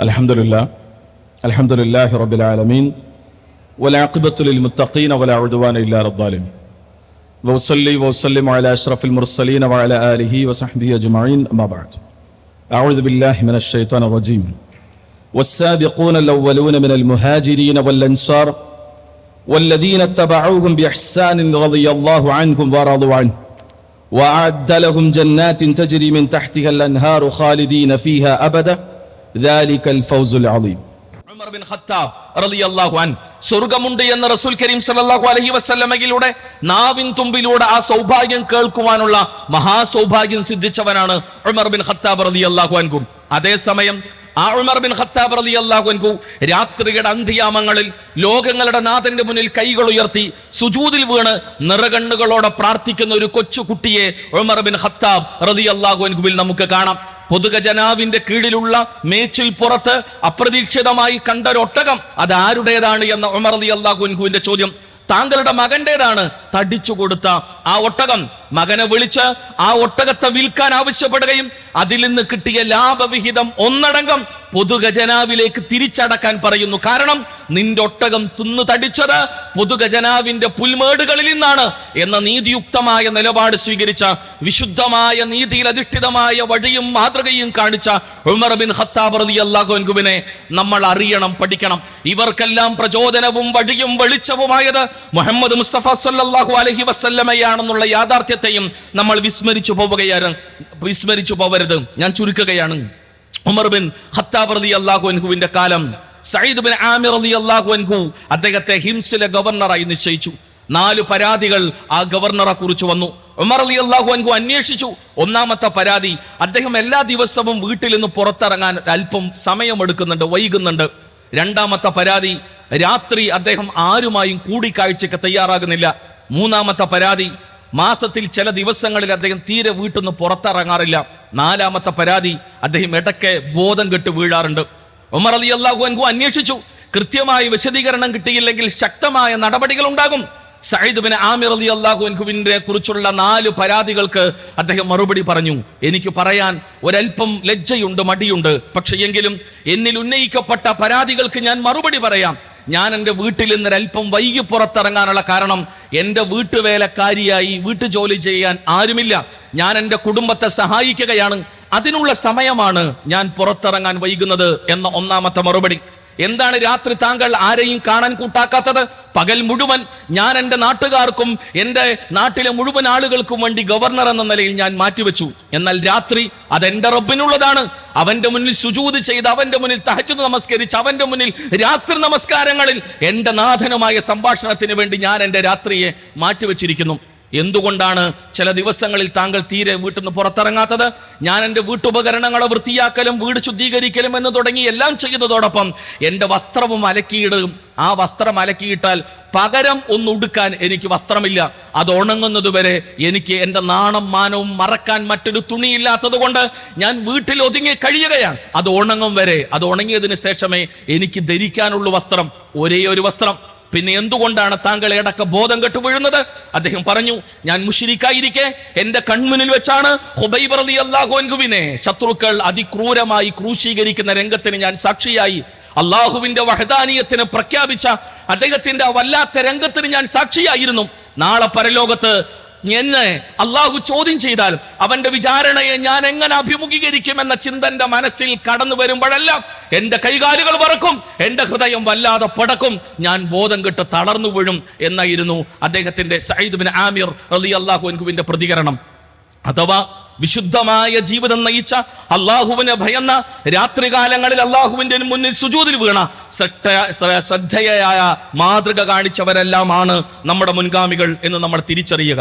الحمد لله الحمد لله رب العالمين والعاقبة للمتقين ولا عدوان إلا على الظالمين. وأصلي وأسلم على أشرف المرسلين وعلى آله وصحبه أجمعين أما بعد. أعوذ بالله من الشيطان الرجيم. والسابقون الأولون من المهاجرين والأنصار والذين اتبعوهم بإحسان رضي الله عنهم ورضوا عنه وأعد لهم جنات تجري من تحتها الأنهار خالدين فيها أبدا സ്വർഗമുണ്ട് എന്ന റസൂൽ കരീം സല്ലാഹു അലഹി വസ്ലമയിലൂടെ നാവിൻ തുമ്പിലൂടെ ആ സൗഭാഗ്യം കേൾക്കുവാനുള്ള മഹാസൗഭാഗ്യം സിദ്ധിച്ചവനാണ് ഉമർ ബിൻ ഖത്താബ് റലി അള്ളാഹു അതേസമയം ആ ഉമർ ബിൻ ഖത്താബ് റലി അൻഹു രാത്രിയുടെ അന്ത്യാമങ്ങളിൽ ലോകങ്ങളുടെ നാഥന്റെ മുന്നിൽ കൈകൾ ഉയർത്തി സുജൂതിൽ വീണ് നിറകണ്ണുകളോടെ പ്രാർത്ഥിക്കുന്ന ഒരു കൊച്ചു കുട്ടിയെ ഉമർ ബിൻ ഖത്താബ് റലി അൻഹുവിൽ നമുക്ക് കാണാം. പൊതുഗജനാവിന്റെ കീഴിലുള്ള മേച്ചിൽ പുറത്ത് അപ്രതീക്ഷിതമായി കണ്ട ഒരു ഒട്ടകം അത് ആരുടേതാണ് എന്ന ഉമർ അലി അള്ളാഹുൻഹുവിന്റെ ചോദ്യം. താങ്കളുടെ മകന്റേതാണ് തടിച്ചു കൊടുത്ത ആ ഒട്ടകം. മകനെ വിളിച്ച് ആ ഒട്ടകത്തെ വിൽക്കാൻ ആവശ്യപ്പെടുകയും അതിൽ നിന്ന് കിട്ടിയ ലാഭവിഹിതം ഒന്നടങ്കം പൊതുഗജനാവിലേക്ക് തിരിച്ചടക്കാൻ പറയുന്നു. കാരണം നിന്റെ ഒട്ടകം തിന്നു തടിച്ചത് പൊതുഗജനാവിന്റെ പുൽമേടുകളിൽ നിന്നാണ് എന്ന നീതിയുക്തമായ നിലപാട് സ്വീകരിച്ച വിശുദ്ധമായ നീതിയിൽ അധിഷ്ഠിതമായ വഴിയും മാതൃകയും കാണിച്ച ഉമർ ബിൻ ഹത്താബ് റളിയല്ലാഹു അൻഹുവിനെ നമ്മൾ അറിയണം പഠിക്കണം. ഇവർക്കെല്ലാം പ്രചോദനവും വഴിയും വെളിച്ചവുമായത് മുഹമ്മദ് മുസ്തഫ സല്ലല്ലാഹു അലഹി വസ്ല്ലമയാണെന്നുള്ള യാഥാർത്ഥ്യത്തെയും നമ്മൾ വിസ്മരിച്ചു പോവുകയാണ് വിസ്മരിച്ചു പോവരുത്. ഞാൻ ചുരുക്കുകയാണ്. ഉമർ ബിൻ ഖത്താബ് റളി അള്ളാഹു അൻഹുവിന്റെ കാലം സയ്യിദ് ബിൻ ആമിർ അലി അള്ളാഹു അൻഹു അദ്ദേഹത്തെ ഹിംസിലെ ഗവർണറായി നിശ്ചയിച്ചു. നാല് പരാതികൾ ആ ഗവർണറെ കുറിച്ച് വന്നു. ഉമർ അലി അള്ളാഹു അൻഹു അന്വേഷിച്ചു. ഒന്നാമത്തെ പരാതി അദ്ദേഹം എല്ലാ ദിവസവും വീട്ടിൽ നിന്ന് പുറത്തിറങ്ങാൻ അല്പം സമയമെടുക്കുന്നുണ്ട് വൈകുന്നുണ്ട്. രണ്ടാമത്തെ പരാതി രാത്രി അദ്ദേഹം ആരുമായും കൂടിക്കാഴ്ചയ്ക്ക് തയ്യാറാകുന്നില്ല. മൂന്നാമത്തെ പരാതി മാസത്തിൽ ചില ദിവസങ്ങളിൽ അദ്ദേഹം തീരെ വീട്ടിൽ നിന്ന് പുറത്തിറങ്ങാറില്ല. നാലാമത്തെ പരാതി അദ്ദേഹം ഇടയ്ക്ക് ബോധം കെട്ട് വീഴാറുണ്ട്. ഉമർ അലി അള്ളാഹു അൻഹു അന്വേഷിച്ചു. കൃത്യമായി വിശദീകരണം കിട്ടിയില്ലെങ്കിൽ ശക്തമായ നടപടികൾ ഉണ്ടാകും. സയ്യിദ് ആമിർ അലി അള്ളാഹു അൻഹുവിനെ കുറിച്ചുള്ള നാല് പരാതികൾക്ക് അദ്ദേഹം മറുപടി പറഞ്ഞു. എനിക്ക് പറയാൻ ഒരൽപ്പം ലജ്ജയുണ്ട് മടിയുണ്ട്. പക്ഷെ എങ്കിലും എന്നിൽ ഉന്നയിക്കപ്പെട്ട പരാതികൾക്ക് ഞാൻ മറുപടി പറയാം. ഞാൻ എന്റെ വീട്ടിൽ നിന്ന് അല്പം വൈകി പുറത്തിറങ്ങാനുള്ള കാരണം എന്റെ വീട്ടുവേലക്കാരിയായി വീട്ടു ജോലി ചെയ്യാൻ ആരുമില്ല. ഞാൻ എന്റെ കുടുംബത്തെ സഹായിക്കുകയാണ്. അതിനുള്ള സമയമാണ് ഞാൻ പുറത്തിറങ്ങാൻ വൈകുന്നത് എന്ന ഒന്നാമത്തെ മറുപടി. എന്താണ് രാത്രി താങ്കൾ ആരെയും കാണാൻ കൂട്ടാക്കാത്തത്? പകൽ മുഴുവൻ ഞാൻ എന്റെ നാട്ടുകാർക്കും എന്റെ നാട്ടിലെ മുഴുവൻ ആളുകൾക്കും വേണ്ടി ഗവർണർ എന്ന നിലയിൽ ഞാൻ മാറ്റിവെച്ചു. എന്നാൽ രാത്രി അത് എന്റെ റബ്ബിനുള്ളതാണ്. അവന്റെ മുന്നിൽ സുജൂത് ചെയ്ത് അവന്റെ മുന്നിൽ തഹജുദ് നമസ്കരിച്ച് അവന്റെ മുന്നിൽ രാത്രി നമസ്കാരങ്ങളിൽ എന്റെ നാഥനുമായ സംഭാഷണത്തിന് വേണ്ടി ഞാൻ എന്റെ രാത്രിയെ മാറ്റിവെച്ചിരിക്കുന്നു. എന്തുകൊണ്ടാണ് ചില ദിവസങ്ങളിൽ താങ്കൾ തീരെ വീട്ടിൽ നിന്ന് പുറത്തിറങ്ങാത്തത്? ഞാൻ എന്റെ വീട്ടുപകരണങ്ങളെ വൃത്തിയാക്കലും വീട് ശുദ്ധീകരിക്കലും എന്ന് തുടങ്ങി എല്ലാം ചെയ്യുന്നതോടൊപ്പം എന്റെ വസ്ത്രവും അലക്കിയിടും ആ വസ്ത്രം അലക്കിയിട്ടാൽ പകരം ഒന്ന് ഉടുക്കാൻ എനിക്ക് വസ്ത്രമില്ല. അത് ഉണങ്ങുന്നതുവരെ എനിക്ക് എന്റെ നാണം മാനവും മറക്കാൻ മറ്റൊരു തുണിയില്ലാത്തത് കൊണ്ട് ഞാൻ വീട്ടിൽ ഒതുങ്ങി കഴിയുകയാണ്. അത് ഉണങ്ങും വരെ അത് ഉണങ്ങിയതിന് ശേഷമേ എനിക്ക് ധരിക്കാനുള്ള വസ്ത്രം ഒരേ ഒരു വസ്ത്രം. പിന്നെ എന്തുകൊണ്ടാണ് താങ്കൾ ഏടക്ക ബോധം കെട്ടു വീഴുന്നത്? അദ്ദേഹം പറഞ്ഞു ഞാൻ മുഷിരിക്കായിരിക്കെ. എന്റെ കൺമുന്നിൽ വെച്ചാണ് ഹുബൈബ് അൻഹുവിനെ ശത്രുക്കൾ അതിക്രൂരമായി ക്രൂശീകരിക്കുന്ന രംഗത്തിന് ഞാൻ സാക്ഷിയായി. അള്ളാഹുവിന്റെ വഹദാനീയത്തിന് പ്രഖ്യാപിച്ച അദ്ദേഹത്തിന്റെ വല്ലാത്ത രംഗത്തിന് ഞാൻ സാക്ഷിയായിരുന്നു. നാളെ പരലോകത്ത് എന്നെ അള്ളാഹു ചോദ്യം ചെയ്താൽ അവന്റെ വിചാരണയെ ഞാൻ എങ്ങനെ അഭിമുഖീകരിക്കും അഭിമുഖീകരിക്കുമെന്ന ചിന്തന്റെ മനസ്സിൽ കടന്നു വരുമ്പോഴെല്ലാം എന്റെ കൈകാലുകൾ വറക്കും എന്റെ ഹൃദയം വല്ലാതെ പടക്കും ഞാൻ ബോധം കെട്ട് തളർന്നു വീഴും എന്നായിരുന്നു അദ്ദേഹത്തിന്റെ സയ്യിദ് ബിൻ ആമിർ അള്ളാഹു അൻഹുവിന്റെ പ്രതികരണം. അഥവാ വിശുദ്ധമായ ജീവിതം നയിച്ച അള്ളാഹുവിനെ ഭയന്ന രാത്രികാലങ്ങളിൽ അള്ളാഹുവിന്റെ മുന്നിൽ സുജൂതിൽ വീണ ശ്രദ്ധയായ മാതൃക കാണിച്ചവരെല്ലാമാണ് നമ്മുടെ മുൻഗാമികൾ എന്ന് നമ്മൾ തിരിച്ചറിയുക.